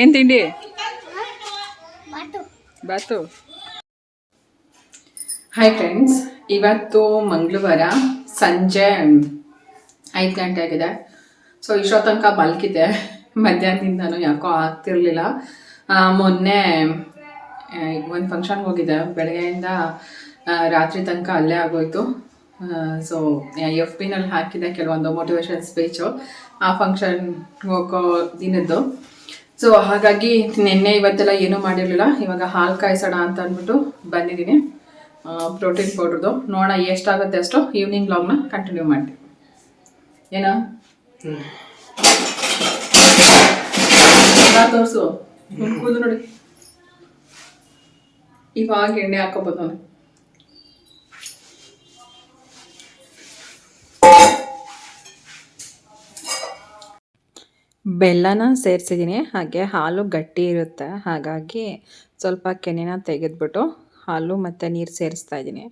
ಏನು ತಿಂಡಿ? ಬಾತು. Hi friends ಇವತ್ತು ಮಂಗಳವಾರ ಸಂಜೆ ಐದು ಗಂಟೆ ಆಗಿದೆ. ಸೊ ಇಷ್ಟೋ ತನಕ ಬಲ್ಕಿದೆ. ಮಧ್ಯಾಹ್ನದಿಂದನೂ ಯಾಕೋ ಆಗ್ತಿರ್ಲಿಲ್ಲ. ಮೊನ್ನೆ ಒಂದು ಫಂಕ್ಷನ್ಗೆ ಹೋಗಿದ್ದೆ ಬೆಳಗ್ಗೆಯಿಂದ ರಾತ್ರಿ ತನಕ ಅಲ್ಲೇ ಆಗೋಯ್ತು. ಸೊ ಎಫ್ ಬಿನಲ್ಲಿ ಹಾಕಿದೆ ಕೆಲವೊಂದು ಮೋಟಿವೇಶನ್ ಸ್ಪೀಚು ಆ ಫಂಕ್ಷನ್ ಹೋಗೋ ದಿನದ್ದು ಸೊ ಹಾಗಾಗಿ ನಿನ್ನೆ ಇವತ್ತೆಲ್ಲ ಏನೂ ಮಾಡಿರಲಿಲ್ಲ. ಇವಾಗ ಹಾಲು ಕಾಯಿಸೋಣ ಅಂತ ಅಂದ್ಬಿಟ್ಟು ಬಂದಿದ್ದೀನಿ. ಪ್ರೋಟೀನ್ ಪೌಡ್ರದು ನೋಡೋಣ ಎಷ್ಟಾಗುತ್ತೆ ಅಷ್ಟು. ಈವ್ನಿಂಗ್ ಲಾಗ್ನ ಕಂಟಿನ್ಯೂ ಮಾಡ್ತೀವಿ ಏನೋ? ತೋರಿಸು. ಕೂದು ನೋಡಿ. ಇವಾಗ ಎಣ್ಣೆ ಹಾಕೋಬೋದು ಬೆಲ್ಲನ ಸೇರಿಸಿದ್ದೀನಿ. ಹಾಗೆ ಹಾಲು ಗಟ್ಟಿ ಇರುತ್ತೆ. ಹಾಗಾಗಿ ಸ್ವಲ್ಪ ಕೆನೆನ ತೆಗೆದ್ಬಿಟ್ಟು ಹಾಲು ಮತ್ತು ನೀರು ಸೇರಿಸ್ತಾ ಇದ್ದೀನಿ.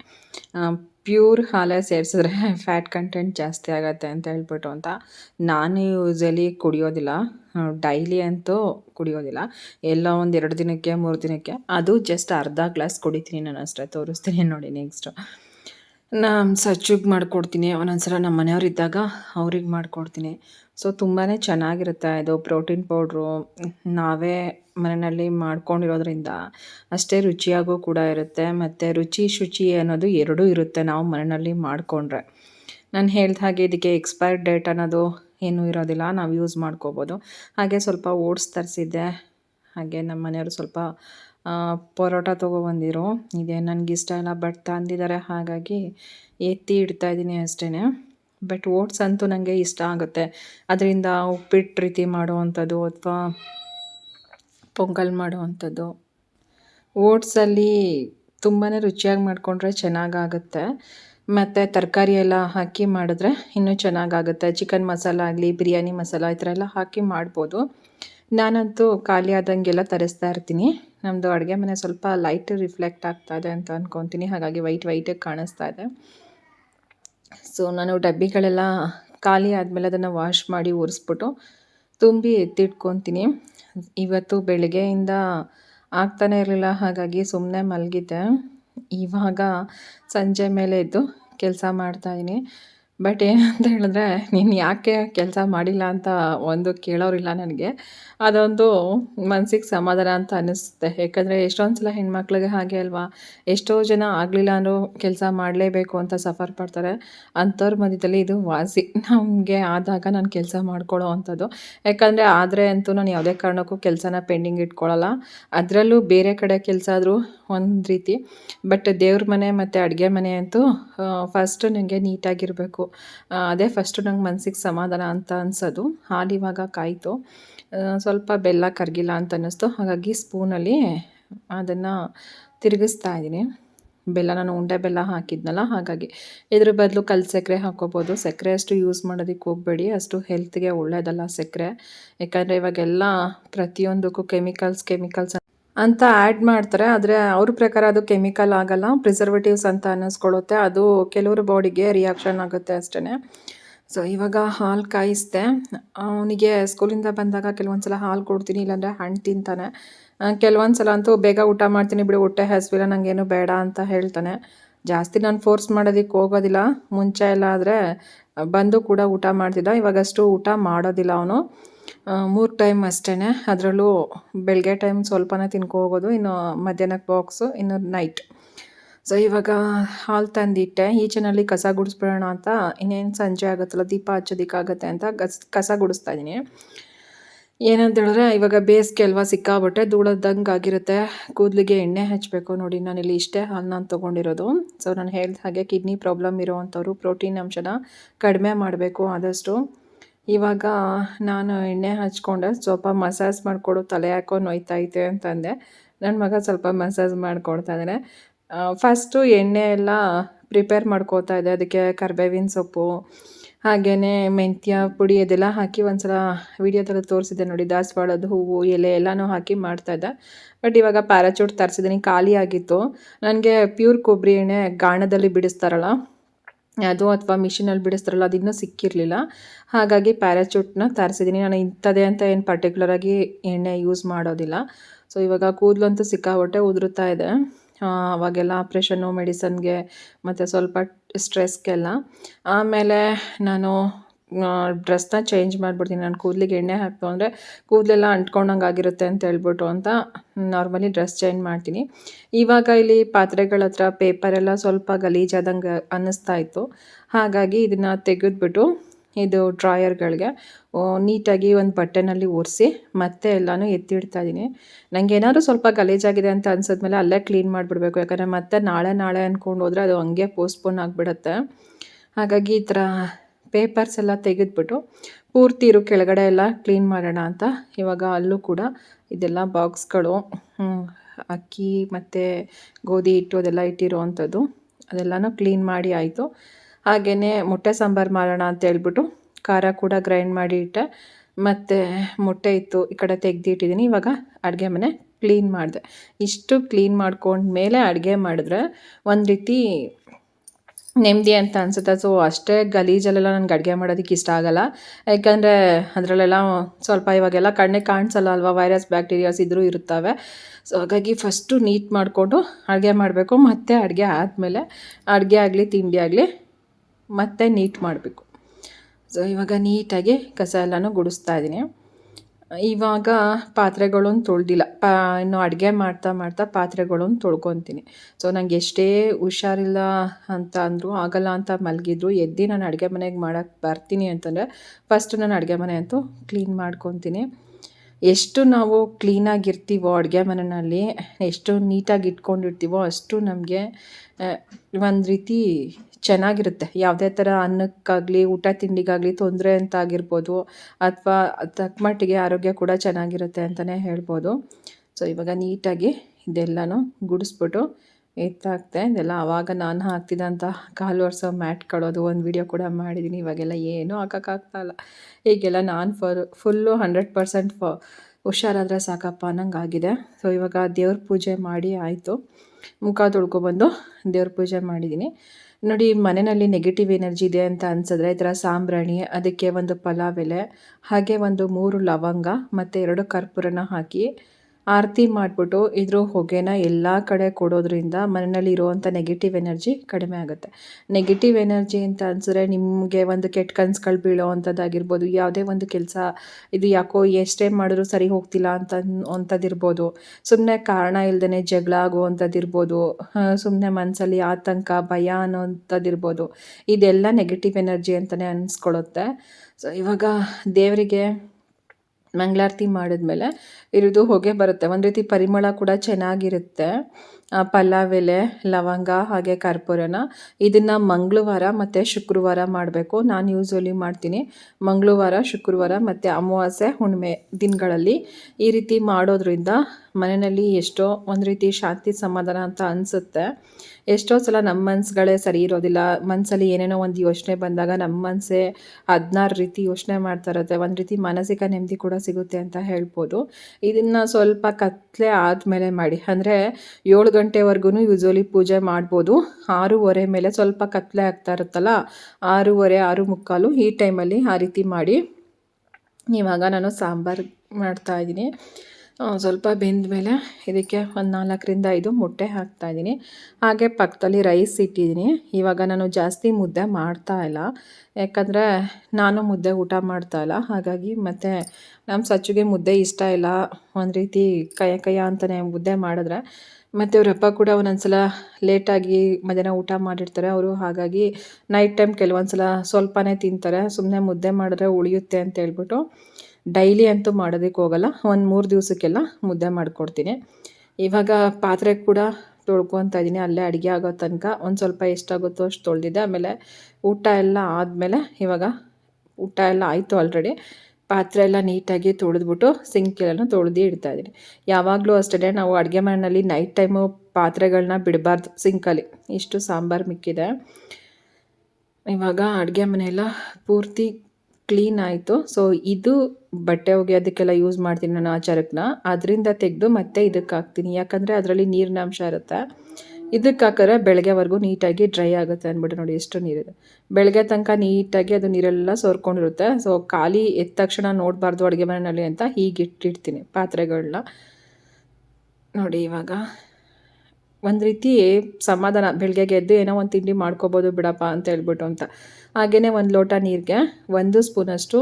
ಪ್ಯೂರ್ ಹಾಲೇ ಸೇರಿಸಿದ್ರೆ ಫ್ಯಾಟ್ ಕಂಟೆಂಟ್ ಜಾಸ್ತಿ ಆಗುತ್ತೆ ಅಂತ ಹೇಳ್ಬಿಟ್ಟು ಅಂತ. ನಾನು ಯೂಸಲಿ ಕುಡಿಯೋದಿಲ್ಲ. ಡೈಲಿ ಅಂತೂ ಕುಡಿಯೋದಿಲ್ಲ. ಎಲ್ಲ ಒಂದು ಎರಡು ದಿನಕ್ಕೆ, ಮೂರು ದಿನಕ್ಕೆ. ಅದು ಜಸ್ಟ್ ಅರ್ಧ ಗ್ಲಾಸ್ ಕುಡಿತೀನಿ ನಾನು ಅಷ್ಟೇ. ತೋರಿಸ್ತೀನಿ ನೋಡಿ ನೆಕ್ಸ್ಟು. ನಾನು ಸಚ್ಚಿಗೆ ಮಾಡಿಕೊಡ್ತೀನಿ. ಒಂದೊಂದ್ಸಲ ನಮ್ಮ ಮನೆಯವ್ರು ಇದ್ದಾಗ ಅವ್ರಿಗೆ ಮಾಡಿಕೊಡ್ತೀನಿ. ಸೊ ತುಂಬಾ ಚೆನ್ನಾಗಿರುತ್ತೆ ಇದು ಪ್ರೋಟೀನ್ ಪೌಡ್ರು. ನಾವೇ ಮನೆಯಲ್ಲಿ ಮಾಡ್ಕೊಂಡಿರೋದ್ರಿಂದ ಅಷ್ಟೇ ರುಚಿಯಾಗೂ ಕೂಡ ಇರುತ್ತೆ. ಮತ್ತು ರುಚಿ ಶುಚಿ ಅನ್ನೋದು ಎರಡೂ ಇರುತ್ತೆ ನಾವು ಮನೆಯಲ್ಲಿ ಮಾಡಿಕೊಂಡ್ರೆ. ನಾನು ಹೇಳ್ದ ಹಾಗೆ ಇದಕ್ಕೆ ಎಕ್ಸ್ಪೈರ್ಡ್ ಡೇಟ್ ಅನ್ನೋದು ಏನೂ ಇರೋದಿಲ್ಲ. ನಾವು ಯೂಸ್ ಮಾಡ್ಕೋಬೋದು. ಹಾಗೆ ಸ್ವಲ್ಪ ಓಟ್ಸ್ ತರಿಸಿದ್ದೆ. ಹಾಗೆ ನಮ್ಮ ಮನೆಯವರು ಸ್ವಲ್ಪ ಪರೋಟ ತೊಗೊಬಂದಿರು. ಇದೆ ನನಗೆ ಇಷ್ಟ ಇಲ್ಲ ಬಟ್ ತಂದಿದ್ದಾರೆ. ಹಾಗಾಗಿ ಎತ್ತಿ ಇಡ್ತಾ ಇದ್ದೀನಿ ಅಷ್ಟೇ ಬಟ್ ಓಟ್ಸ್ ಅಂತೂ ನನಗೆ ಇಷ್ಟ ಆಗುತ್ತೆ. ಅದರಿಂದ ಉಪ್ಪಿಟ್ಟು ರೀತಿ ಮಾಡುವಂಥದ್ದು ಅಥವಾ ಪೊಂಗಲ್ ಮಾಡುವಂಥದ್ದು. ಓಟ್ಸಲ್ಲಿ ತುಂಬಾ ರುಚಿಯಾಗಿ ಮಾಡಿಕೊಂಡ್ರೆ ಚೆನ್ನಾಗಾಗುತ್ತೆ. ಮತ್ತು ತರಕಾರಿ ಎಲ್ಲ ಹಾಕಿ ಮಾಡಿದ್ರೆ ಇನ್ನೂ ಚೆನ್ನಾಗಾಗುತ್ತೆ. ಚಿಕನ್ ಮಸಾಲ ಆಗಲಿ, ಬಿರಿಯಾನಿ ಮಸಾಲ ಈ ಥರ ಎಲ್ಲ ಹಾಕಿ ಮಾಡ್ಬೋದು. ನಾನಂತೂ ಖಾಲಿ ಆದಂಗೆಲ್ಲ ತರಿಸ್ತಾ ಇರ್ತೀನಿ. ನಮ್ಮದು ಅಡುಗೆ ಮನೆ ಸ್ವಲ್ಪ ಲೈಟ್ ರಿಫ್ಲೆಕ್ಟ್ ಆಗ್ತಾ ಇದೆ ಅಂತ ಅಂದ್ಕೊತೀನಿ ಹಾಗಾಗಿ ವೈಟ್ ವೈಟಾಗಿ ಕಾಣಿಸ್ತಾ ಇದೆ. ಸೊ ನಾನು ಡಬ್ಬಿಗಳೆಲ್ಲ ಖಾಲಿ ಆದಮೇಲೆ ಅದನ್ನು ವಾಶ್ ಮಾಡಿ ಒರೆಸ್ಬಿಟ್ಟು ತುಂಬಿ ಎತ್ತಿಟ್ಕೊತೀನಿ. ಇವತ್ತು ಬೆಳಗ್ಗೆಯಿಂದ ಆಗ್ತಾನೆ ಇರಲಿಲ್ಲ, ಹಾಗಾಗಿ ಸುಮ್ಮನೆ ಮಲಗಿದ್ದೆ. ಇವಾಗ ಸಂಜೆ ಮೇಲೆ ಇದ್ದು ಕೆಲಸ ಮಾಡ್ತಾಯಿದ್ದೀನಿ ಬಟ್ ಏನಂತ ಹೇಳಿದ್ರೆ, ನೀನು ಯಾಕೆ ಕೆಲಸ ಮಾಡಿಲ್ಲ ಅಂತ ಒಂದು ಕೇಳೋರಿಲ್ಲ ನನಗೆ. ಅದೊಂದು ಮನ್ಸಿಗೆ ಸಮಾಧಾನ ಅಂತ ಅನ್ನಿಸುತ್ತೆ. ಯಾಕಂದರೆ ಎಷ್ಟೊಂದು ಸಲ ಹೆಣ್ಮಕ್ಳಿಗೆ ಹಾಗೆ ಅಲ್ವಾ? ಎಷ್ಟೋ ಜನ ಆಗಲಿಲ್ಲ ಅಂದರೂ ಕೆಲಸ ಮಾಡಲೇಬೇಕು ಅಂತ ಸಫರ್ ಪಡ್ತಾರೆ. ಅಂಥವ್ರ ಮಧ್ಯದಲ್ಲಿ ಇದು ವಾಸಿ. ನಮಗೆ ಆದಾಗ ನಾನು ಕೆಲಸ ಮಾಡ್ಕೊಳ್ಳೋ ಅಂಥದ್ದು. ಯಾಕಂದರೆ ಆದರೆ ಅಂತೂ ನಾನು ಯಾವುದೇ ಕಾರಣಕ್ಕೂ ಕೆಲಸನ ಪೆಂಡಿಂಗ್ ಇಟ್ಕೊಳ್ಳಲ್ಲ ಅದರಲ್ಲೂ ಬೇರೆ ಕಡೆ ಕೆಲಸ ಆದರೂ ಒಂದು ರೀತಿ. ಬಟ್ ದೇವ್ರ ಮನೆ ಮತ್ತು ಅಡುಗೆ ಮನೆ ಅಂತೂ ಫಸ್ಟು ನನಗೆ ನೀಟಾಗಿರಬೇಕು. ಅದೇ ಫಸ್ಟು ನಂಗೆ ಮನಸ್ಸಿಗೆ ಸಮಾಧಾನ ಅಂತ ಅನ್ಸೋದು. ಹಾಲು ಇವಾಗ ಕಾಯಿತು. ಸ್ವಲ್ಪ ಬೆಲ್ಲ ಕರಗಿಲ್ಲ ಅಂತ ಅನ್ನಿಸ್ತು. ಹಾಗಾಗಿ ಸ್ಪೂನಲ್ಲಿ ಅದನ್ನು ತಿರುಗಿಸ್ತಾ ಇದ್ದೀನಿ. ಬೆಲ್ಲ ನಾನು ಉಂಡೆ ಬೆಲ್ಲ ಹಾಕಿದ್ನಲ್ಲ, ಹಾಗಾಗಿ ಇದ್ರ ಬದಲು ಕಲ್ಲು ಸಕ್ಕರೆ ಹಾಕೋಬೋದು. ಸಕ್ಕರೆ ಅಷ್ಟು ಯೂಸ್ ಮಾಡೋದಕ್ಕೆ ಹೋಗಬೇಡಿ. ಅಷ್ಟು ಹೆಲ್ತ್ಗೆ ಒಳ್ಳೆಯದಲ್ಲ ಸಕ್ಕರೆ ಯಾಕಂದರೆ ಇವಾಗೆಲ್ಲ ಪ್ರತಿಯೊಂದಕ್ಕೂ ಕೆಮಿಕಲ್ಸ್ ಕೆಮಿಕಲ್ಸ್ ಅಂತ ಆ್ಯಡ್ ಮಾಡ್ತಾರೆ. ಆದರೆ ಅವ್ರ ಪ್ರಕಾರ ಅದು ಕೆಮಿಕಲ್ ಆಗಲ್ಲ. ಪ್ರಿಸರ್ವೇಟಿವ್ಸ್ ಅಂತ ಅನ್ನಿಸ್ಕೊಳ್ಳುತ್ತೆ. ಅದು ಕೆಲವ್ರ ಬಾಡಿಗೆ ರಿಯಾಕ್ಷನ್ ಆಗುತ್ತೆ ಅಷ್ಟೇ ಸೊ ಇವಾಗ ಹಾಲು ಕಾಯಿಸ್ದೆ. ಅವನಿಗೆ ಸ್ಕೂಲಿಂದ ಬಂದಾಗ ಕೆಲವೊಂದು ಸಲ ಹಾಲು ಕೊಡ್ತೀನಿ, ಇಲ್ಲಾಂದರೆ ಹಣ್ಣು ತಿಂತಾನೆ. ಕೆಲವೊಂದು ಸಲ ಅಂತೂ ಬೇಗ ಊಟ ಮಾಡ್ತೀನಿ ಬಿಡು, ಹೊಟ್ಟೆ ಹಸಿವಿಲ್ಲ ನನಗೇನು ಬೇಡ ಅಂತ ಹೇಳ್ತಾನೆ. ಜಾಸ್ತಿ ನಾನು ಫೋರ್ಸ್ ಮಾಡೋದಕ್ಕೆ ಹೋಗೋದಿಲ್ಲ. ಮುಂಚೆ ಎಲ್ಲ ಆದರೆ ಬಂದು ಕೂಡ ಊಟ ಮಾಡ್ತಿದ್ದ. ಇವಾಗಷ್ಟು ಊಟ ಮಾಡೋದಿಲ್ಲ ಅವನು. ಮೂರು ಟೈಮ್ ಅಷ್ಟೇ ಅದರಲ್ಲೂ ಬೆಳಗ್ಗೆ ಟೈಮ್ ಸ್ವಲ್ಪನೇ ತಿನ್ಕೊ ಹೋಗೋದು ಇನ್ನು ಮಧ್ಯಾಹ್ನಕ್ಕೆ ಬಾಕ್ಸು ಇನ್ನು ನೈಟ್ ಸೊ ಇವಾಗ ಹಾಲು ತಂದಿಟ್ಟೆ. ಈಚೆನಲ್ಲಿ ಕಸ ಗುಡಿಸ್ಬಿಡೋಣ ಅಂತ. ಇನ್ನೇನು ಸಂಜೆ ಆಗುತ್ತಲ್ಲ, ದೀಪ ಹಚ್ಚೋದಕ್ಕಾಗತ್ತೆ ಅಂತ ಕಸ ಕಸ ಗುಡಿಸ್ತಾ ಇದ್ದೀನಿ ಏನಂತ ಹೇಳಿದ್ರೆ, ಇವಾಗ ಬೇಸಿಗೆ ಅಲ್ವಾ ಸಿಕ್ಕಾಬಿಟ್ಟೆ. ಧೂಳದಂಗೆ ಆಗಿರುತ್ತೆ. ಕೂದಲಿಗೆ ಎಣ್ಣೆ ಹಚ್ಚಬೇಕು ನೋಡಿ. ನಾನಿಲ್ಲಿ ಇಷ್ಟೇ ಹಾಲು ನಾನು ತೊಗೊಂಡಿರೋದು. ಸೊ ನಾನು ಹೇಳಿದ ಹಾಗೆ ಕಿಡ್ನಿ ಪ್ರಾಬ್ಲಮ್ ಇರೋವಂಥವ್ರು, ಪ್ರೋಟೀನ್ ಅಂಶನ ಕಡಿಮೆ ಮಾಡಬೇಕು ಆದಷ್ಟು. ಇವಾಗ ನಾನು ಎಣ್ಣೆ ಹಚ್ಕೊಂಡೆ, ಸ್ವಲ್ಪ ಮಸಾಜ್ ಮಾಡಿಕೊಡು, ತಲೆ ಯಾಕೋ ನೋಯ್ತೈತೆ ಅಂತಂದೆ. ನನ್ನ ಮಗ ಸ್ವಲ್ಪ ಮಸಾಜ್ ಮಾಡಿಕೊಡ್ತಾ ಇದ್ದಾನೆ ಫಸ್ಟು ಎಣ್ಣೆ ಎಲ್ಲ ಪ್ರಿಪೇರ್ ಮಾಡ್ಕೋತಾ ಇದ್ದೆ. ಅದಕ್ಕೆ ಕರ್ಬೇವಿನ ಸೊಪ್ಪು ಹಾಗೆಯೇ ಮೆಂತ್ಯ, ಪುಡಿ ಅದೆಲ್ಲ ಹಾಕಿ ಒಂದ್ಸಲ ಥರ ತೋರಿಸಿದ್ದೆ ನೋಡಿ. ದಾಸವಾಳದ ಹೂವು, ಎಲೆ ಎಲ್ಲನೂ ಹಾಕಿ ಮಾಡ್ತಾಯಿದ್ದೆ ಬಟ್ ಇವಾಗ ಪ್ಯಾರಾಚೂಟ್ ತರಿಸಿದ್ದೀನಿ. ಖಾಲಿ ಆಗಿತ್ತು ನನಗೆ ಪ್ಯೂರ್ ಕೊಬ್ಬರಿ ಎಣ್ಣೆ ಗಾಣದಲ್ಲಿ ಬಿಡಿಸ್ತಾರಲ್ಲ ಅದು ಅಥವಾ ಮಿಷಿನಲ್ಲಿ ಬಿಡಿಸ್ತಾರಲ್ಲ ಅದು ಇನ್ನೂ ಸಿಕ್ಕಿರಲಿಲ್ಲ. ಹಾಗಾಗಿ ಪ್ಯಾರಾಚೂಟ್ನ ತರಿಸಿದ್ದೀನಿ. ನಾನು ಇಂಥದ್ದೇ ಅಂತ ಏನು ಪರ್ಟಿಕ್ಯುಲರಾಗಿ ಎಣ್ಣೆ ಯೂಸ್ ಮಾಡೋದಿಲ್ಲ. ಸೊ ಇವಾಗ ಕೂದಲಂತೂ ಸಿಕ್ಕಾಪಟ್ಟೆ ಉದುರುತ್ತಾ ಇದೆ. ಅವಾಗೆಲ್ಲ ಆಪ್ರೇಷನ್ನು ಮೆಡಿಸನ್ಗೆ ಮತ್ತು ಸ್ವಲ್ಪ ಸ್ಟ್ರೆಸ್ಗೆಲ್ಲ ಆಮೇಲೆ ನಾನು ಡ್ರೆಸ್ನ ಚೇಂಜ್ ಮಾಡಿಬಿಡ್ತೀನಿ. ನಾನು ಕೂದಲಿಗೆ ಎಣ್ಣೆ ಹಾಕ್ತು ಅಂದರೆ ಕೂದಲೆಲ್ಲ ಅಂಟ್ಕೊಂಡಂಗೆ ಆಗಿರುತ್ತೆ ಅಂತ ಹೇಳ್ಬಿಟ್ಟು ಅಂತ ನಾರ್ಮಲಿ ಡ್ರೆಸ್ ಚೇಂಜ್ ಮಾಡ್ತೀನಿ. ಇವಾಗ ಇಲ್ಲಿ ಪಾತ್ರೆಗಳ ಹತ್ರ ಪೇಪರೆಲ್ಲ ಸ್ವಲ್ಪ ಗಲೀಜಾದಂಗೆ ಅನ್ನಿಸ್ತಾ ಇತ್ತು. ಹಾಗಾಗಿ ಇದನ್ನು ತೆಗೆದ್ಬಿಟ್ಟು ಇದು ಡ್ರಾಯರ್ಗಳಿಗೆ ನೀಟಾಗಿ ಒಂದು ಬಟ್ಟೆನಲ್ಲಿ ಒರೆಸಿ ಮತ್ತೆ ಎಲ್ಲನೂ ಎತ್ತಿಡ್ತಾ ಇದ್ದೀನಿ ನನಗೆ ಏನಾದರೂ ಸ್ವಲ್ಪ ಗಲೀಜಾಗಿದೆ ಅಂತ ಅನ್ಸಿದ್ಮೇಲೆ ಅಲ್ಲೇ ಕ್ಲೀನ್ ಮಾಡಿಬಿಡ್ಬೇಕು. ಯಾಕಂದರೆ ಮತ್ತೆ ನಾಳೆ ನಾಳೆ ಅಂದ್ಕೊಂಡು ಹೋದರೆ ಅದು ಹಂಗೆ ಪೋಸ್ಟ್ಪೋನ್ ಆಗಿಬಿಡುತ್ತೆ. ಹಾಗಾಗಿ ಈ ಥರ ಪೇಪರ್ಸ್ ಎಲ್ಲ ತೆಗೆದ್ಬಿಟ್ಟು ಪೂರ್ತಿ ಇರೋ ಕೆಳಗಡೆ ಎಲ್ಲ ಕ್ಲೀನ್ ಮಾಡೋಣ ಅಂತ. ಇವಾಗ ಅಲ್ಲೂ ಕೂಡ ಇದೆಲ್ಲ ಬಾಕ್ಸ್ಗಳು ಅಕ್ಕಿ ಮತ್ತು ಗೋಧಿ ಹಿಟ್ಟು ಅದೆಲ್ಲ ಇಟ್ಟಿರೋ ಅಂಥದ್ದು ಅದೆಲ್ಲನೂ ಕ್ಲೀನ್ ಮಾಡಿ ಆಯಿತು. ಹಾಗೆಯೇ ಮೊಟ್ಟೆ ಸಾಂಬಾರು ಮಾಡೋಣ ಅಂತ ಹೇಳ್ಬಿಟ್ಟು ಖಾರ ಕೂಡ ಗ್ರೈಂಡ್ ಮಾಡಿ ಇಟ್ಟೆ. ಮತ್ತು ಮೊಟ್ಟೆ ಇತ್ತು, ಈ ಕಡೆ ತೆಗೆದಿಟ್ಟಿದ್ದೀನಿ. ಇವಾಗ ಅಡುಗೆ ಮನೆ ಕ್ಲೀನ್ ಮಾಡಿದೆ. ಇಷ್ಟು ಕ್ಲೀನ್ ಮಾಡ್ಕೊಂಡ್ಮೇಲೆ ಅಡುಗೆ ಮಾಡಿದ್ರೆ ಒಂದು ರೀತಿ ನೆಮ್ಮದಿ ಅಂತ ಅನ್ಸುತ್ತೆ. ಸೊ ಅಷ್ಟೇ ಗಲೀಜಲ್ಲೆಲ್ಲ ನನಗೆ ಅಡುಗೆ ಮಾಡೋದಕ್ಕೆ ಇಷ್ಟ ಆಗಲ್ಲ. ಯಾಕಂದರೆ ಅದರಲ್ಲೆಲ್ಲ ಸ್ವಲ್ಪ ಇವಾಗೆಲ್ಲ ಕಣ್ಣಿಗೆ ಕಾಣಿಸಲ್ಲ ಅಲ್ವಾ? ವೈರಸ್, ಬ್ಯಾಕ್ಟೀರಿಯಾಸ್ ಇದ್ರೂ ಇರುತ್ತವೆ. ಸೊ ಹಾಗಾಗಿ ಫಸ್ಟು ನೀಟ್ ಮಾಡಿಕೊಂಡು ಅಡುಗೆ ಮಾಡಬೇಕು. ಮತ್ತೆ ಅಡುಗೆ ಆದಮೇಲೆ ಅಡುಗೆ ಆಗಲಿ, ತಿಂಡಿ ಆಗಲಿ ಮತ್ತೆ ನೀಟ್ ಮಾಡಬೇಕು. ಸೊ ಇವಾಗ ನೀಟಾಗಿ ಕಸ ಎಲ್ಲನೂ ಗುಡಿಸ್ತಾ ಇದ್ದೀನಿ ಇವಾಗ ಪಾತ್ರೆಗಳನ್ನು ತೊಳೆದಿಲ್ಲ. ಪಾ, ಇನ್ನು ಅಡುಗೆ ಮಾಡ್ತಾ ಮಾಡ್ತಾ ಪಾತ್ರೆಗಳನ್ನು ತೊಳ್ಕೊತೀನಿ. ಸೊ ನನಗೆ ಎಷ್ಟೇ ಹುಷಾರಿಲ್ಲ ಅಂತ ಅಂದರೂ, ಆಗಲ್ಲ ಅಂತ ಮಲಗಿದ್ರು, ಎದ್ದು ನಾನು ಅಡುಗೆ ಮನೆಗೆ ಮಾಡೋಕ್ಕೆ ಬರ್ತೀನಿ ಅಂತಂದರೆ ಫಸ್ಟ್ ನಾನು ಅಡುಗೆ ಮನೆ ಅಂತೂ ಕ್ಲೀನ್ ಮಾಡ್ಕೊತೀನಿ. ಎಷ್ಟು ನಾವು ಕ್ಲೀನಾಗಿರ್ತೀವೋ ಅಡುಗೆ ಮನೆಯಲ್ಲಿ ಎಷ್ಟು ನೀಟಾಗಿ ಇಟ್ಕೊಂಡಿರ್ತೀವೋ ಅಷ್ಟು ನಮಗೆ ಒಂದು ರೀತಿ ಚೆನ್ನಾಗಿರುತ್ತೆ. ಯಾವುದೇ ಥರ ಅನ್ನಕ್ಕಾಗಲಿ, ಊಟ ತಿಂಡಿಗಾಗಲಿ ತೊಂದರೆ ಅಂತ ಆಗಿರ್ಬೋದು ಅಥವಾ ತಕ್ಕ ಮಟ್ಟಿಗೆ ಆರೋಗ್ಯ ಕೂಡ ಚೆನ್ನಾಗಿರುತ್ತೆ ಅಂತಲೇ ಹೇಳ್ಬೋದು. ಸೊ ಇವಾಗ ನೀಟಾಗಿ ಇದೆಲ್ಲನೂ ಗುಡಿಸ್ಬಿಟ್ಟು ಎತ್ತಾಕ್ತೆ ಇದೆಲ್ಲ ಆವಾಗ ನಾನು ಹಾಕ್ತಿದ್ದಂಥ ಕಾಲು ಒರೆಸೋ ಮ್ಯಾಟ್ ಕಳೋದು ಒಂದು ವಿಡಿಯೋ ಕೂಡ ಮಾಡಿದ್ದೀನಿ ಇವಾಗೆಲ್ಲ ಏನೂ ಹಾಕೋಕ್ಕಾಗ್ತಾಯಿಲ್ಲ ಈಗೆಲ್ಲ ನಾನು ಫರ್ ಫುಲ್ಲು ಹಂಡ್ರೆಡ್ ಪರ್ಸೆಂಟ್ ಫ, ಹುಷಾರಾದರೆ ಸಾಕಪ್ಪ ಅನ್ನಂಗೆ ಆಗಿದೆ. ಸೊ ಇವಾಗ ದೇವ್ರ ಪೂಜೆ ಮಾಡಿ ಆಯಿತು. ಮುಖ ತೊಳ್ಕೊಬಂದು ದೇವ್ರ ಪೂಜೆ ಮಾಡಿದ್ದೀನಿ ನೋಡಿ, ಮನೆಯಲ್ಲಿ ನೆಗೆಟಿವ್ ಎನರ್ಜಿ ಇದೆ ಅಂತ ಅನ್ಸಿದ್ರೆ ಈ ಥರ ಸಾಂಬ್ರಾಣಿ, ಅದಕ್ಕೆ ಒಂದು ಪಲಾವ್ ಎಲೆ, ಹಾಗೆ ಒಂದು ಮೂರು ಲವಂಗ, ಮತ್ತು ಎರಡು ಕರ್ಪೂರನ ಹಾಕಿ ಆರತಿ ಮಾಡಿಬಿಟ್ಟು ಇದ್ರ ಹೊಗೆನ ಎಲ್ಲ ಕಡೆ ಕೊಡೋದ್ರಿಂದ ಮನೆಯಲ್ಲಿ ಇರುವಂಥ ನೆಗೆಟಿವ್ ಎನರ್ಜಿ ಕಡಿಮೆ ಆಗುತ್ತೆ. ನೆಗೆಟಿವ್ ಎನರ್ಜಿ ಅಂತ ಅನ್ಸಿದ್ರೆ ನಿಮಗೆ ಒಂದು ಕೆಟ್ಟ ಕನ್ಸುಗಳು ಬೀಳೋ ಅಂಥದ್ದಾಗಿರ್ಬೋದು ಯಾವುದೇ ಒಂದು ಕೆಲಸ ಇದು ಯಾಕೋ ಎಷ್ಟೇ ಮಾಡಿದ್ರು ಸರಿ ಹೋಗ್ತಿಲ್ಲ ಅಂತ ಅಂಥದ್ದಿರ್ಬೋದು ಸುಮ್ಮನೆ ಕಾರಣ ಇಲ್ದೇ ಜಗಳ ಆಗುವಂಥದ್ದಿರ್ಬೋದು ಸುಮ್ಮನೆ ಮನಸ್ಸಲ್ಲಿ ಆತಂಕ, ಭಯ ಅನ್ನೋವಂಥದ್ದಿರ್ಬೋದು ಇದೆಲ್ಲ ನೆಗೆಟಿವ್ ಎನರ್ಜಿ ಅಂತಲೇ ಅನಿಸ್ಕೊಳ್ಳುತ್ತೆ ಸೊ ಇವಾಗ ದೇವರಿಗೆ ಮಂಗಳಾರತಿ ಮಾಡಿದ್ಮೇಲೆ ಇರೋದು ಹೊಗೆ ಬರುತ್ತೆ. ಒಂದು ರೀತಿ ಪರಿಮಳ ಕೂಡ ಚೆನ್ನಾಗಿರುತ್ತೆ. ಪಲಾವ್ ಎಲೆ, ಲವಂಗ ಹಾಗೆ ಕರ್ಪೂರನ. ಇದನ್ನು ಮಂಗಳವಾರ ಮತ್ತು ಶುಕ್ರವಾರ ಮಾಡಬೇಕು. ನಾನು ಯೂಸ್ವಲಿ ಮಾಡ್ತೀನಿ ಮಂಗಳವಾರ, ಶುಕ್ರವಾರ ಮತ್ತು ಅಮಾವಾಸ್ಯೆ, ಹುಣ್ಣಿಮೆ ದಿನಗಳಲ್ಲಿ. ಈ ರೀತಿ ಮಾಡೋದ್ರಿಂದ ಮನೆಯಲ್ಲಿ ಎಷ್ಟೋ ಒಂದು ರೀತಿ ಶಾಂತಿ ಸಮಾಧಾನ ಅಂತ ಅನಿಸುತ್ತೆ. ಎಷ್ಟೋ ಸಲ ನಮ್ಮ ಮನ್ಸುಗಳೇ ಸರಿ ಇರೋದಿಲ್ಲ. ಮನಸ್ಸಲ್ಲಿ ಏನೇನೋ ಒಂದು ಯೋಚನೆ ಬಂದಾಗ ನಮ್ಮ ಮನಸ್ಸೇ ಹದಿನಾರು ರೀತಿ ಯೋಚನೆ ಮಾಡ್ತಾ ಇರುತ್ತೆ. ಒಂದು ರೀತಿ ಮಾನಸಿಕ ನೆಮ್ಮದಿ ಕೂಡ ಸಿಗುತ್ತೆ ಅಂತ ಹೇಳ್ಬೋದು. ಇದನ್ನು ಸ್ವಲ್ಪ ಕತ್ತಲೆ ಆದಮೇಲೆ ಮಾಡಿ. ಅಂದರೆ ಏಳು ಗಂಟೆವರೆಗೂ ಯೂಸ್ವಲಿ ಪೂಜೆ ಮಾಡ್ಬೋದು. ಆರೂವರೆ ಮೇಲೆ ಸ್ವಲ್ಪ ಕತ್ತಲೆ ಆಗ್ತಾ ಇರುತ್ತಲ್ಲ, ಆರೂವರೆ ಆರು ಮುಕ್ಕಾಲು ಈ ಟೈಮಲ್ಲಿ ಆ ರೀತಿ ಮಾಡಿ. ಇವಾಗ ನಾನು ಸಾಂಬಾರು ಮಾಡ್ತಾಯಿದ್ದೀನಿ ಸ್ವಲ್ಪ ಬೆಂದ ಮೇಲೆ ಇದಕ್ಕೆ ಒಂದು ನಾಲ್ಕರಿಂದ ಐದು ಮೊಟ್ಟೆ ಹಾಕ್ತಾಯಿದ್ದೀನಿ ಹಾಗೆ ಪಕ್ಕದಲ್ಲಿ ರೈಸ್ ಇಟ್ಟಿದ್ದೀನಿ. ಇವಾಗ ನಾನು ಜಾಸ್ತಿ ಮುದ್ದೆ ಮಾಡ್ತಾ ಇಲ್ಲ. ಯಾಕಂದರೆ ನಾನು ಮುದ್ದೆ ಊಟ ಮಾಡ್ತಾ ಇಲ್ಲ. ಹಾಗಾಗಿ ಮತ್ತು ನಮ್ಮ ಸಚ್ಚುಗೆ ಮುದ್ದೆ ಇಷ್ಟ ಇಲ್ಲ. ಒಂದು ರೀತಿ ಕಯ ಕಯ ಅಂತಲೇ ಮುದ್ದೆ ಮಾಡಿದ್ರೆ ಮತ್ತು ಅವರಪ್ಪ ಕೂಡ ಒಂದೊಂದು ಸಲ ಲೇಟಾಗಿ ಮಧ್ಯಾಹ್ನ ಊಟ ಮಾಡಿರ್ತಾರೆ. ಅವರು ಹಾಗಾಗಿ ನೈಟ್ ಟೈಮ್ ಕೆಲವೊಂದು ಸಲ ಸ್ವಲ್ಪನೇ ತಿಂತಾರೆ. ಸುಮ್ಮನೆ ಮುದ್ದೆ ಮಾಡಿದ್ರೆ ಉಳಿಯುತ್ತೆ ಅಂತ ಹೇಳ್ಬಿಟ್ಟು ಡೈಲಿ ಅಂತೂ ಮಾಡೋದಕ್ಕೆ ಹೋಗಲ್ಲ. ಒಂದು ಮೂರು ದಿವಸಕ್ಕೆಲ್ಲ ಮುದ್ದೆ ಮಾಡಿಕೊಡ್ತೀನಿ. ಇವಾಗ ಪಾತ್ರೆ ಕೂಡ ತೊಳ್ಕೊತಾ ಇದ್ದೀನಿ. ಅಲ್ಲೇ ಅಡುಗೆ ಆಗೋ ತನಕ ಒಂದು ಸ್ವಲ್ಪ ಎಷ್ಟಾಗುತ್ತೋ ಅಷ್ಟು ತೊಳೆದಿದ್ದೆ. ಆಮೇಲೆ ಊಟ ಎಲ್ಲ ಆದಮೇಲೆ ಇವಾಗ ಊಟ ಎಲ್ಲ ಆಯಿತು ಆಲ್ರೆಡಿ ಪಾತ್ರೆ ಎಲ್ಲ ನೀಟಾಗಿ ತೊಳೆದ್ಬಿಟ್ಟು ಸಿಂಕೆಲ್ಲ ತೊಳೆದು ಇಡ್ತಾ ಇದ್ದೀನಿ. ಯಾವಾಗಲೂ ಅಷ್ಟೇ, ನಾವು ಅಡುಗೆ ಮನೆಯಲ್ಲಿ ನೈಟ್ ಟೈಮು ಪಾತ್ರೆಗಳನ್ನ ಬಿಡಬಾರ್ದು ಸಿಂಕಲ್ಲಿ ಇಷ್ಟು ಸಾಂಬಾರು ಮಿಕ್ಕಿದೆ. ಇವಾಗ ಅಡುಗೆ ಮನೆಯೆಲ್ಲ ಪೂರ್ತಿ ಕ್ಲೀನ್ ಆಯಿತು. ಸೊ ಇದು ಬಟ್ಟೆ ಒಗೆಯೋದಕ್ಕೆಲ್ಲ ಯೂಸ್ ಮಾಡ್ತೀನಿ ನಾನು ಆ ಅದರಿಂದ ತೆಗೆದು ಮತ್ತೆ ಇದಕ್ಕೆ ಹಾಕ್ತೀನಿ. ಯಾಕಂದರೆ ಅದರಲ್ಲಿ ನೀರಿನ ಅಂಶ ಇರುತ್ತೆ. ಇದಕ್ಕೆ ಹಾಕಿದ್ರೆ ಬೆಳಗ್ಗೆವರೆಗೂ ನೀಟಾಗಿ ಡ್ರೈ ಆಗುತ್ತೆ ಅಂದ್ಬಿಟ್ಟು ನೋಡಿ ಎಷ್ಟು ನೀರಿದೆ. ಬೆಳಗ್ಗೆ ತನಕ ನೀಟಾಗಿ ಅದು ನೀರೆಲ್ಲ ಸೋರ್ಕೊಂಡಿರುತ್ತೆ. ಸೊ ಖಾಲಿ ಎದ್ದ ತಕ್ಷಣ ನೋಡಬಾರ್ದು ಅಡುಗೆ ಮನೆಯಲ್ಲಿ ಅಂತ ಹೀಗೆ ಇಟ್ಟಿರ್ತೀನಿ ಪಾತ್ರೆಗಳನ್ನ ನೋಡಿ ಇವಾಗ ಒಂದು ರೀತಿ ಸಮಾಧಾನ, ಬೆಳಗ್ಗೆಗೆ ಎದ್ದು ಏನೋ ಒಂದು ತಿಂಡಿ ಮಾಡ್ಕೋಬೋದು ಬಿಡಪ್ಪ ಅಂತ ಹೇಳ್ಬಿಟ್ಟು ಅಂತ. ಹಾಗೆಯೇ ಒಂದು ಲೋಟ ನೀರಿಗೆ ಒಂದು ಸ್ಪೂನಷ್ಟು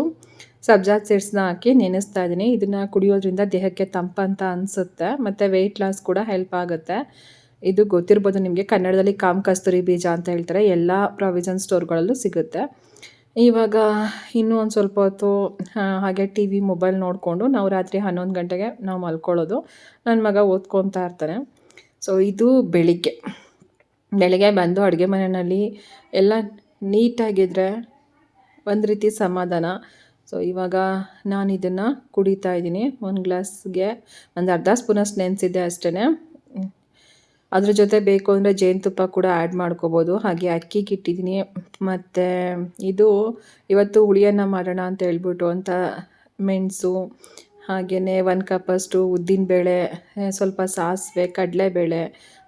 ಸಬ್ಜಾ ಸೀಡ್ಸ್ನ ಹಾಕಿ ನೆನೆಸ್ತಾ ಇದ್ದೀನಿ. ಇದನ್ನು ಕುಡಿಯೋದ್ರಿಂದ ದೇಹಕ್ಕೆ ತಂಪಂತ ಅನಿಸುತ್ತೆ. ಮತ್ತು ವೆಯ್ಟ್ ಲಾಸ್ ಕೂಡ ಹೆಲ್ಪ್ ಆಗುತ್ತೆ. ಇದು ಗೊತ್ತಿರ್ಬೋದು ನಿಮಗೆ. ಕನ್ನಡದಲ್ಲಿ ಕಾಮ್ ಕಸ್ತೂರಿ ಬೀಜ ಅಂತ ಹೇಳ್ತಾರೆ. ಎಲ್ಲ ಪ್ರಾವಿಷನ್ ಸ್ಟೋರ್ಗಳಲ್ಲೂ ಸಿಗುತ್ತೆ. ಇವಾಗ ಇನ್ನೂ ಒಂದು ಸ್ವಲ್ಪ ಹೊತ್ತು ಹಾಗೆ ಟಿ ವಿ ಮೊಬೈಲ್ ನೋಡಿಕೊಂಡು ನಾವು ರಾತ್ರಿ ಹನ್ನೊಂದು ಗಂಟೆಗೆ ನಾವು ಮಲ್ಕೊಳ್ಳೋದು. ನನ್ನ ಮಗ ಓದ್ಕೊತಾ ಇರ್ತಾನೆ. ಸೊ ಇದು ಬೆಳಿಗ್ಗೆ. ಬೆಳಿಗ್ಗೆ ಬಂದು ಅಡುಗೆ ಮನೆಯಲ್ಲಿ ಎಲ್ಲ ನೀಟಾಗಿದ್ದರೆ ಒಂದು ರೀತಿ ಸಮಾಧಾನ. ಸೊ ಇವಾಗ ನಾನು ಇದನ್ನು ಕುಡಿತಾ ಇದ್ದೀನಿ. ಒಂದು ಗ್ಲಾಸ್ಗೆ ಒಂದು ಅರ್ಧ ಸ್ಪೂನಷ್ಟು ನೆನೆಸಿದ್ದೆ ಅಷ್ಟೇ ಅದ್ರ ಜೊತೆ ಬೇಕು ಅಂದರೆ ಜೇನುತುಪ್ಪ ಕೂಡ ಆ್ಯಡ್ ಮಾಡ್ಕೋಬೋದು. ಹಾಗೆ ಅಕ್ಕಿ ಇಟ್ಟಿದ್ದೀನಿ. ಮತ್ತು ಇದು ಇವತ್ತು ಹುಳಿಯನ್ನ ಮಾಡೋಣ ಅಂತ ಹೇಳ್ಬಿಟ್ಟು ಅಂತ ಮೆಣಸು ಹಾಗೆಯೇ ಒಂದು ಕಪ್ಪಷ್ಟು ಉದ್ದಿನಬೇಳೆ ಸ್ವಲ್ಪ ಸಾಸಿವೆ, ಕಡಲೆಬೇಳೆ,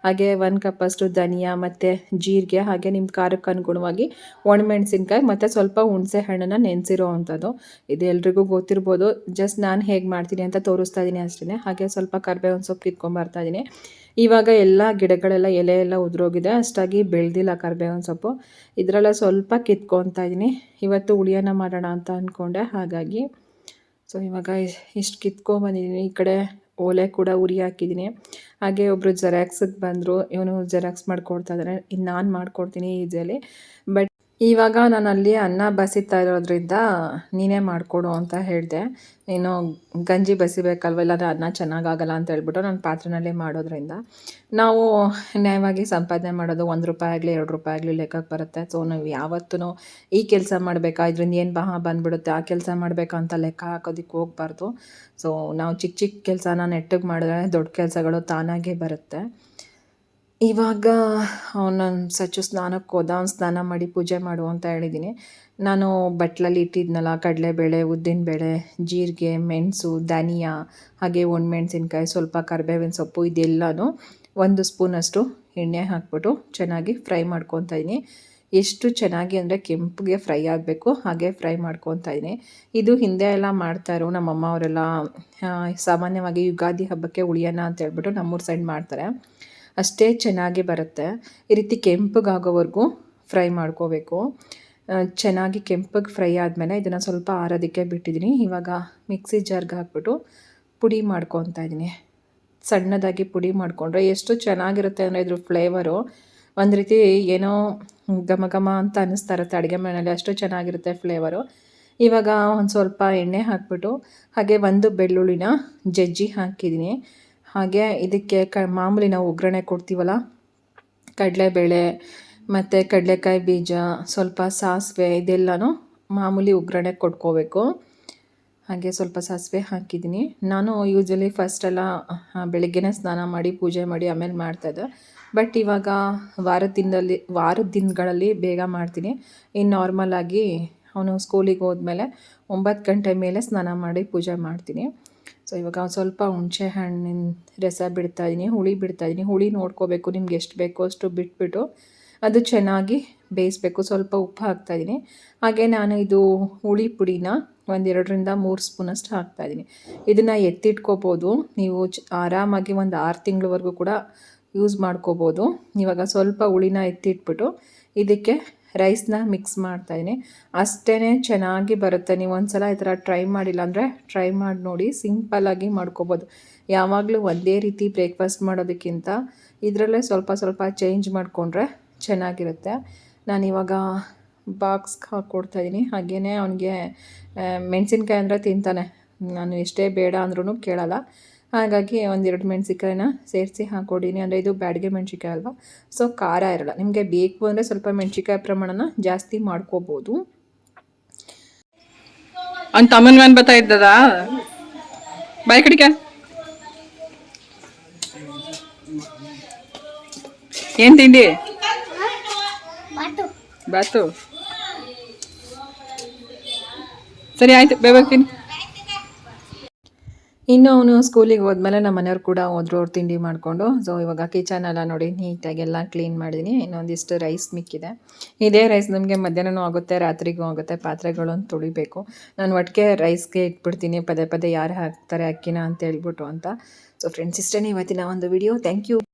ಹಾಗೆ ಒಂದು ಕಪ್ಪಷ್ಟು ಧನಿಯಾ ಮತ್ತು ಜೀರಿಗೆ, ಹಾಗೆ ನಿಮ್ಮ ಖಾರಕ್ಕೆ ಅನುಗುಣವಾಗಿ ಒಣಮೆಣಸಿನ್ಕಾಯಿ ಮತ್ತು ಸ್ವಲ್ಪ ಹುಣಸೆ ಹಣ್ಣನ್ನು ನೆನೆಸಿರೋ ಅಂಥದ್ದು. ಇದು ಎಲ್ರಿಗೂ ಗೊತ್ತಿರ್ಬೋದು. ಜಸ್ಟ್ ನಾನು ಹೇಗೆ ಮಾಡ್ತೀನಿ ಅಂತ ತೋರಿಸ್ತಾ ಇದ್ದೀನಿ ಅಷ್ಟೇ ಹಾಗೆ ಸ್ವಲ್ಪ ಕರ್ಬೇವಿನ ಸೊಪ್ಪು ಕಿತ್ಕೊಂಬರ್ತಾ ಇದ್ದೀನಿ. ಇವಾಗ ಎಲ್ಲ ಗಿಡಗಳೆಲ್ಲ ಎಲೆ ಎಲ್ಲ ಉದುರೋಗಿದೆ. ಅಷ್ಟಾಗಿ ಬೆಳೆದಿಲ್ಲ ಕರ್ಬೇವಿನ ಸೊಪ್ಪು. ಇದರಲ್ಲ ಸ್ವಲ್ಪ ಕಿತ್ಕೊತಾ ಇದ್ದೀನಿ ಇವತ್ತು ಹುಳಿಯನ್ನ ಮಾಡೋಣ ಅಂತ ಅಂದ್ಕೊಂಡೆ ಹಾಗಾಗಿ ಸೊ, ಇವಾಗ ಇಷ್ಟು ಕಿತ್ಕೊಂಬಂದಿದ್ದೀನಿ ಈ ಕಡೆ ಓಲೆ ಕೂಡ ಉರಿ ಹಾಕಿದ್ದೀನಿ ಹಾಗೆ ಒಬ್ಬರು ಜೆರಾಕ್ಸಿಗೆ ಬಂದರು. ಇವನು ಜೆರಾಕ್ಸ್ ಮಾಡ್ಕೊಡ್ತಾ ಇದ್ದಾರೆ ಇನ್ನು ನಾನು ಮಾಡ್ಕೊಡ್ತೀನಿ ಈಜಿಯಲ್ಲಿ ಬಟ್ ಇವಾಗ ನಾನು ಅಲ್ಲಿ ಅನ್ನ ಬಸಿತಾ ಇರೋದ್ರಿಂದ ನೀನೇ ಮಾಡಿಕೊಡು ಅಂತ ಹೇಳಿದೆ. ನೀನು ಗಂಜಿ ಬಸಿಬೇಕಲ್ವ, ಇಲ್ಲಾಂದರೆ ಅನ್ನ ಚೆನ್ನಾಗಾಗಲ್ಲ ಅಂತ ಹೇಳ್ಬಿಟ್ಟು ನಾನು ಪಾತ್ರೆನಲ್ಲಿ ಮಾಡೋದ್ರಿಂದ. ನಾವು ನ್ಯಾಯವಾಗಿ ಸಂಪಾದನೆ ಮಾಡೋದು ಒಂದು ರೂಪಾಯಿ ಆಗಲಿ, ಎರಡು ರೂಪಾಯಿ ಆಗಲಿ ಲೆಕ್ಕಕ್ಕೆ ಬರುತ್ತೆ. ಸೊ ನಾವು ಯಾವತ್ತೂ ಈ ಕೆಲಸ ಮಾಡಬೇಕಾ, ಇದರಿಂದ ಏನು ಬಹ ಬಂದ್ಬಿಡುತ್ತೆ, ಆ ಕೆಲಸ ಮಾಡಬೇಕಾ ಅಂತ ಲೆಕ್ಕ ಹಾಕೋದಕ್ಕೆ ಹೋಗ್ಬಾರ್ದು. ಸೊ ನಾವು ಚಿಕ್ಕ ಚಿಕ್ಕ ಕೆಲಸನ ನೆಟ್ಟಗೆ ಮಾಡಿದ್ರೆ ದೊಡ್ಡ ಕೆಲಸಗಳು ತಾನಾಗೇ ಬರುತ್ತೆ. ಇವಾಗ ಅವನು ಸಚ್ಚು ಸ್ನಾನಕ್ಕೆ ಹೋದ ಅವ್ನು ಸ್ನಾನ ಮಾಡಿ ಪೂಜೆ ಮಾಡು ಅಂತ ಹೇಳಿದ್ದೀನಿ ನಾನು ಬಟ್ಲಲ್ಲಿ ಇಟ್ಟಿದ್ನಲ್ಲ, ಕಡಲೆಬೇಳೆ, ಉದ್ದಿನಬೇಳೆ, ಜೀರಿಗೆ, ಮೆಣಸು, ಧನಿಯಾ, ಹಾಗೆ ಒಣಮೆಣ್ಸಿನ್ಕಾಯಿ, ಸ್ವಲ್ಪ ಕರಿಬೇವಿನ ಸೊಪ್ಪು ಇದೆಲ್ಲನೂ ಒಂದು ಸ್ಪೂನಷ್ಟು ಎಣ್ಣೆ ಹಾಕ್ಬಿಟ್ಟು ಚೆನ್ನಾಗಿ ಫ್ರೈ ಮಾಡ್ಕೊತಾ ಇದ್ದೀನಿ ಎಷ್ಟು ಚೆನ್ನಾಗಿ ಅಂದರೆ ಕೆಂಪಿಗೆ ಫ್ರೈ ಆಗಬೇಕು, ಹಾಗೆ ಫ್ರೈ ಮಾಡ್ಕೊತಾ ಇದ್ದೀನಿ ಇದು ಹಿಂದೆ ಎಲ್ಲ ಮಾಡ್ತಾರೋ ನಮ್ಮಮ್ಮ ಅವರೆಲ್ಲ ಸಾಮಾನ್ಯವಾಗಿ ಯುಗಾದಿ ಹಬ್ಬಕ್ಕೆ ಉಳಿಯೋಣ ಅಂತ ಹೇಳ್ಬಿಟ್ಟು ನಮ್ಮೂರ ಸೈಡ್ ಮಾಡ್ತಾರೆ. ಅಷ್ಟೇ ಚೆನ್ನಾಗಿ ಬರುತ್ತೆ. ಈ ರೀತಿ ಕೆಂಪಗಾಗೋವರೆಗೂ ಫ್ರೈ ಮಾಡ್ಕೋಬೇಕು. ಚೆನ್ನಾಗಿ ಕೆಂಪಗೆ ಫ್ರೈ ಆದಮೇಲೆ ಇದನ್ನು ಸ್ವಲ್ಪ ಆರೋದಕ್ಕೆ ಬಿಟ್ಟಿದ್ದೀನಿ ಇವಾಗ ಮಿಕ್ಸಿ ಜಾರ್ಗೆ ಹಾಕ್ಬಿಟ್ಟು ಪುಡಿ ಮಾಡ್ಕೊತಾ ಇದ್ದೀನಿ ಸಣ್ಣದಾಗಿ ಪುಡಿ ಮಾಡಿಕೊಂಡ್ರೆ ಎಷ್ಟು ಚೆನ್ನಾಗಿರುತ್ತೆ ಅಂದರೆ ಇದ್ರ ಫ್ಲೇವರು ಒಂದು ರೀತಿ ಏನೋ ಘಮ ಘಮ ಅಂತ ಅನ್ನಿಸ್ತಾ ಇರುತ್ತೆ ಅಡುಗೆ ಮನೆಯಲ್ಲಿ, ಅಷ್ಟು ಚೆನ್ನಾಗಿರುತ್ತೆ ಫ್ಲೇವರು ಇವಾಗ ಒಂದು ಸ್ವಲ್ಪ ಎಣ್ಣೆ ಹಾಕ್ಬಿಟ್ಟು ಹಾಗೆ ಒಂದು ಬೆಳ್ಳುಳ್ಳಿನ ಜಜ್ಜಿ ಹಾಕಿದ್ದೀನಿ ಹಾಗೆ ಇದಕ್ಕೆ ಕ ಮಾಮೂಲಿ ನಾವು ಒಗ್ಗರಣೆ ಕೊಡ್ತೀವಲ್ಲ? ಕಡಲೆಬೇಳೆ ಮತ್ತು ಕಡಲೆಕಾಯಿ ಬೀಜ, ಸ್ವಲ್ಪ ಸಾಸಿವೆ ಇದೆಲ್ಲನೂ ಮಾಮೂಲಿ ಒಗ್ಗರಣೆ ಕೊಟ್ಕೋಬೇಕು ಹಾಗೆ ಸ್ವಲ್ಪ ಸಾಸಿವೆ ಹಾಕಿದ್ದೀನಿ. ನಾನು ಯೂಶ್ವಲಿ ಫಸ್ಟೆಲ್ಲ ಬೆಳಗ್ಗೆನೇ ಸ್ನಾನ ಮಾಡಿ, ಪೂಜೆ ಮಾಡಿ ಆಮೇಲೆ ಮಾಡ್ತಾಯಿದ್ದೆ. ಬಟ್ ಇವಾಗ ವಾರದ ದಿನದಲ್ಲಿ ವಾರದ ದಿನಗಳಲ್ಲಿ ಬೇಗ ಮಾಡ್ತೀನಿ. ಇನ್ನು ನಾರ್ಮಲಾಗಿ ಅವನು ಸ್ಕೂಲಿಗೆ ಹೋದ್ಮೇಲೆ ಒಂಬತ್ತು ಗಂಟೆ ಮೇಲೆ ಸ್ನಾನ ಮಾಡಿ ಪೂಜೆ ಮಾಡ್ತೀನಿ. ಸೊ ಇವಾಗ ಸ್ವಲ್ಪ ಹುಣಸೆ ಹಣ್ಣಿನ ರಸ ಬಿಡ್ತಾ ಇದ್ದೀನಿ ಹುಳಿ ಬಿಡ್ತಾ ಇದ್ದೀನಿ ಹುಳಿ ನೋಡ್ಕೋಬೇಕು, ನಿಮ್ಗೆ ಎಷ್ಟು ಬೇಕೋ ಅಷ್ಟು ಬಿಟ್ಬಿಟ್ಟು ಅದು ಚೆನ್ನಾಗಿ ಬೇಯಿಸ್ಬೇಕು. ಸ್ವಲ್ಪ ಉಪ್ಪು ಹಾಕ್ತಾಯಿದ್ದೀನಿ ಹಾಗೆ ನಾನು ಇದು ಹುಳಿ ಪುಡಿನ ಒಂದೆರಡರಿಂದ ಮೂರು ಸ್ಪೂನಷ್ಟು ಹಾಕ್ತಾಯಿದ್ದೀನಿ ಇದನ್ನು ಎತ್ತಿಟ್ಕೋಬೋದು. ನೀವು ಆರಾಮಾಗಿ ಒಂದು ಆರು ತಿಂಗಳವರೆಗೂ ಕೂಡ ಯೂಸ್ ಮಾಡ್ಕೋಬೋದು. ಇವಾಗ ಸ್ವಲ್ಪ ಹುಳಿನ ಎತ್ತಿಟ್ಬಿಟ್ಟು ಇದಕ್ಕೆ ರೈಸ್ನ ಮಿಕ್ಸ್ ಮಾಡ್ತಾಯಿದ್ದೀನಿ ಅಷ್ಟೇ ಚೆನ್ನಾಗಿ ಬರುತ್ತೆ. ನೀವು ಒಂದು ಸಲ ಈ ಥರ ಟ್ರೈ ಮಾಡಿಲ್ಲ ಅಂದರೆ ಟ್ರೈ ಮಾಡಿ ನೋಡಿ ಸಿಂಪಲ್ಲಾಗಿ ಮಾಡ್ಕೋಬೋದು. ಯಾವಾಗಲೂ ಒಂದೇ ರೀತಿ ಬ್ರೇಕ್ಫಾಸ್ಟ್ ಮಾಡೋದಕ್ಕಿಂತ ಇದರಲ್ಲೇ ಸ್ವಲ್ಪ ಸ್ವಲ್ಪ ಚೇಂಜ್ ಮಾಡಿಕೊಂಡ್ರೆ ಚೆನ್ನಾಗಿರುತ್ತೆ. ನಾನಿವಾಗ ಬಾಕ್ಸ್ಗೆ ಹಾಕ್ಕೊಡ್ತಾಯಿದ್ದೀನಿ ಹಾಗೆಯೇ ಅವನಿಗೆ ಮೆಣಸಿನ್ಕಾಯಿ ಅಂದರೆ ತಿಂತಾನೆ. ನಾನು ಎಷ್ಟೇ ಬೇಡ ಅಂದ್ರೂ ಕೇಳಲ್ಲ. ಹಾಗಾಗಿ ಒಂದೆರಡು ಮೆಣಸಿನ್ಕಾಯಿನ ಸೇರಿಸಿ ಹಾಕ್ಕೊಡೀನಿ ಅಂದರೆ ಇದು ಬ್ಯಾಡಿಗೆ ಮೆಣಸಿನ್ಕಾಯಿ ಅಲ್ವಾ? ಸೊ ಖಾರ ಇರಲ್ಲ. ನಿಮಗೆ ಬೇಕು ಅಂದರೆ ಸ್ವಲ್ಪ ಮೆಣಸಿನ್ಕಾಯಿ ಪ್ರಮಾಣನ ಜಾಸ್ತಿ ಮಾಡ್ಕೋಬೋದು. ಅಂತ ತಮ್ಮನ ಮ್ಯಾನ್ ಬರ್ತಾ ಇದ್ದದ? ಬಾಯ್ ಕಡಿಕ. ಏನ್ ತಿಂಡಿ? ಬಾತು. ಸರಿ ಆಯ್ತು. ಬೇಗ ಇನ್ನು ಅವನು ಸ್ಕೂಲಿಗೆ ಹೋದ್ಮೇಲೆ ನಮ್ಮ ಮನೆಯವ್ರು ಕೂಡ ಹೋದ್ರು, ಅವ್ರು ತಿಂಡಿ ಮಾಡಿಕೊಂಡು. ಸೊ ಇವಾಗ ಕಿಚನ್ ಎಲ್ಲ ನೋಡಿ ನೀಟಾಗಿ ಎಲ್ಲ ಕ್ಲೀನ್ ಮಾಡಿದ್ದೀನಿ ಇನ್ನೊಂದಿಷ್ಟು ರೈಸ್ ಮಿಕ್ಕಿದೆ. ಇದೇ ರೈಸ್ ನಮಗೆ ಮಧ್ಯಾಹ್ನನೂ ಆಗುತ್ತೆ, ರಾತ್ರಿಗೂ ಆಗುತ್ತೆ. ಪಾತ್ರೆಗಳನ್ನು ತೊಳಿಬೇಕು. ನಾನು ಒಟ್ಟಿಗೆ ರೈಸ್ಗೆ ಇಟ್ಬಿಡ್ತೀನಿ. ಪದೇ ಪದೇ ಯಾರು ಹಾಕ್ತಾರೆ ಅಕ್ಕಿನ ಅಂತ ಹೇಳ್ಬಿಟ್ಟು ಅಂತ. ಸೊ ಫ್ರೆಂಡ್ಸ್ ಇಷ್ಟೇ ಇವತ್ತಿನ ಒಂದು ವಿಡಿಯೋ ಥ್ಯಾಂಕ್ ಯು